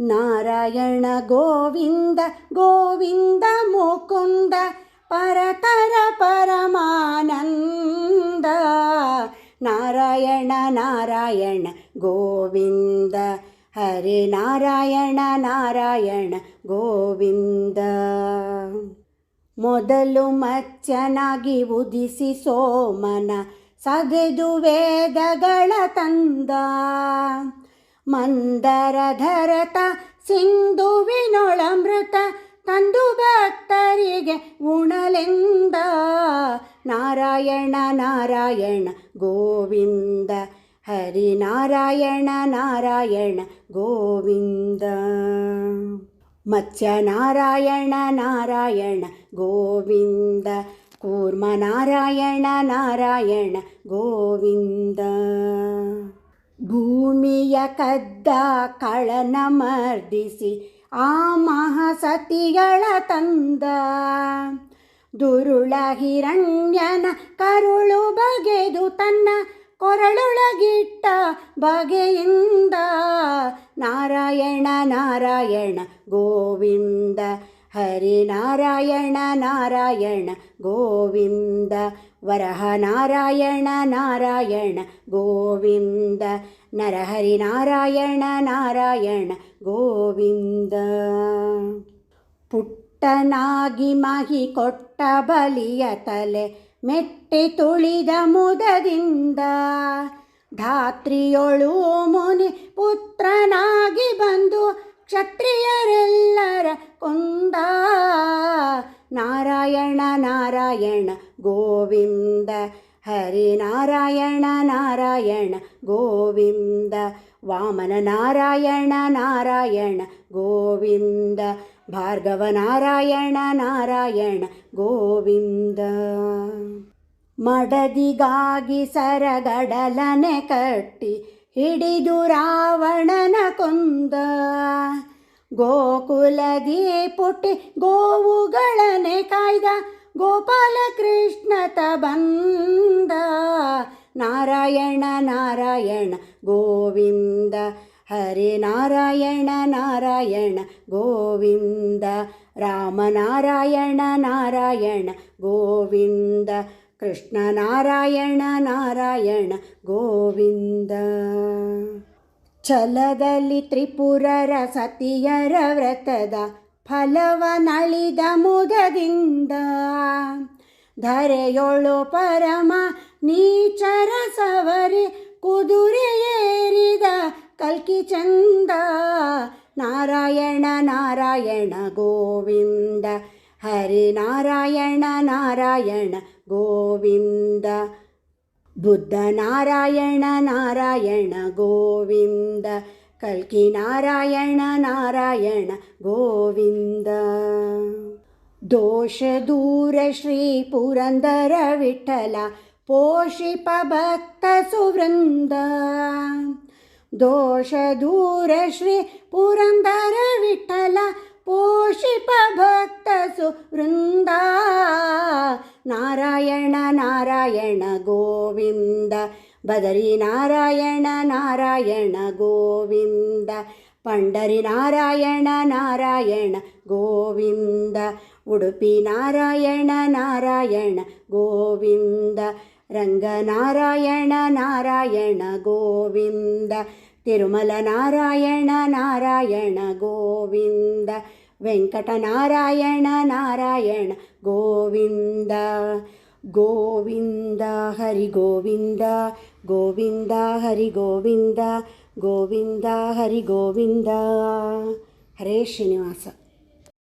ನಾರಾಯಣ ಗೋವಿಂದ ಗೋವಿಂದ ಮುಕುಂದ, ಪರತರ ಪರಮಾನಂದ. ನಾರಾಯಣ ನಾರಾಯಣ ಗೋವಿಂದ, ಹರಿ ನಾರಾಯಣ ನಾರಾಯಣ ಗೋವಿಂದ. ಮೊದಲು ಮಚ್ಚನಾಗಿ ಉದಿಸಿ ಸೋಮನ ಸದೆದು ವೇದಗಳ ತಂದ. ಮಂದರಧರತ ಸಿಂಧುವಿನೊಳಮೃತ ತಂದು ಭಕ್ತರಿಗೆ ಉಣಲೆಂದ. ನಾರಾಯಣ ನಾರಾಯಣ, ಗೋವಿಂದ. ಹರಿ ನಾರಾಯಣ ಗೋವಿಂದ. ಮತ್ಸ್ಯ ನಾರಾಯಣ ನಾರಾಯಣ, ಗೋವಿಂದ. ಕೂರ್ಮ ನಾರಾಯಣ ನಾರಾಯಣ, ಗೋವಿಂದ. ಭೂಮಿಯ ಕದ್ದ ಕಳನ ಮರ್ದಿಸಿ ಆ ಮಹಾಸತಿಗಳ ತಂದ. ದುರುಳ ಹಿರಣ್ಯನ ಕರುಳು ಬಗೆದು ತನ್ನ ಕೊರಳೊಳಗಿಟ್ಟ ಬಗೆಯಿಂದ ನಾರಾಯಣ ನಾರಾಯಣ, ಗೋವಿಂದ. ಹರಿ ನಾರಾಯಣ ನಾರಾಯಣ, ಗೋವಿಂದ. ವರಹ ನಾರಾಯಣ ನಾರಾಯಣ, ಗೋವಿಂದ. ನರಹರಿ ನಾರಾಯಣ ನಾರಾಯಣ ಗೋವಿಂದ. ಪುಟ್ಟನಾಗಿ ಮಹಿ ಕೊಟ್ಟ ಬಲಿಯ ತಲೆ ಮೆಟ್ಟಿ ತುಳಿದ ಮುದದಿಂದ. ಧಾತ್ರಿಯೊಳು ಮುನಿ ಪುತ್ರನಾಗಿ ಬಂದು ಕ್ಷತ್ರಿಯರೆಲ್ಲರ ಕೊಂದ. ನಾರಾಯಣ ನಾರಾಯಣ ಗೋವಿಂದ. ಹರಿ ನಾರಾಯಣ ನಾರಾಯಣ ಗೋವಿಂದ, ವಾಮನ ನಾರಾಯಣ ನಾರಾಯಣ ಗೋವಿಂದ, ಭಾರ್ಗವ ನಾರಾಯಣ ನಾರಾಯಣ ಗೋವಿಂದ. ಮಡದಿಗಾಗಿ ಸರಗಡಲನೆ ಕಟ್ಟಿ ಹಿಡಿದು ರಾವಣನ ಕೊಂದ, ಗೋಕುಲದಿ ಪುಟ್ಟಿ ಗೋವುಗಳನೆ ಕಾಯ್ದ ಗೋಪಾಲ ಕೃಷ್ಣತ ಬಂದ ನಾರಾಯಣ ನಾರಾಯಣ ಗೋವಿಂದ. ಹರಿ ನಾರಾಯಣ ನಾರಾಯಣ ಗೋವಿಂದ. ರಾಮನಾರಾಯಣ ನಾರಾಯಣ ಗೋವಿಂದ. ಕೃಷ್ಣ ನಾರಾಯಣ ನಾರಾಯಣ ಗೋವಿಂದ. ಛಲದಲ್ಲಿ ತ್ರಿಪುರರ ಸತಿಯರ ವ್ರತದ ಫಲವನಳಿದ ಮುದದಿಂದ ಧರೆಯೊಳು ಪರಮ ನೀಚರ ಸವರಿ ಕುದುರೆ ಏರಿದ ಕಲ್ಕಿ ಚಂದ ನಾರಾಯಣ ನಾರಾಯಣ ಗೋವಿಂದ ಹರಿ ನಾರಾಯಣ ನಾರಾಯಣ ಗೋವಿಂದ ಬುದ್ಧ ನಾರಾಯಣ ನಾರಾಯಣ ಗೋವಿಂದ കൽക്കി നാരായണ നാരായണ ഗോവിന്ദ. ദോഷദൂര ശ്രീ പുരന്ദര വിട്ടല പോഷിപ ഭക്ത സുവൃന്ദ. ദോഷദൂര ശ്രീ പുരന്ദര വിട്ടല പോഷിപ ഭക്ത സുവൃന്ദ. നാരായണ നാരായണ ഗോവിന്ദ. ಬದರಿ ನಾರಾಯಣ ನಾರಾಯಣ ಗೋವಿಂದ, ಪಂಡರಿ ನಾರಾಯಣ ನಾರಾಯಣ ಗೋವಿಂದ, ಉಡುಪಿ ನಾರಾಯಣ ನಾರಾಯಣ ಗೋವಿಂದ, ರಂಗನಾರಾಯಣ ನಾರಾಯಣ ಗೋವಿಂದ, ತಿರುಮಲ ನಾರಾಯಣ ನಾರಾಯಣ ಗೋವಿಂದ ವೆಂಕಟನಾರಾಯಣ ನಾರಾಯಣ ಗೋವಿಂದ. ಗೋವಿಂದ ಹರಿ ಗೋವಿಂದ ಗೋವಿಂದ ಹರಿ ಗೋವಿಂದ ಗೋವಿಂದ ಹರಿ ಗೋವಿಂದ ಹರೇ ಶ್ರೀನಿವಾಸ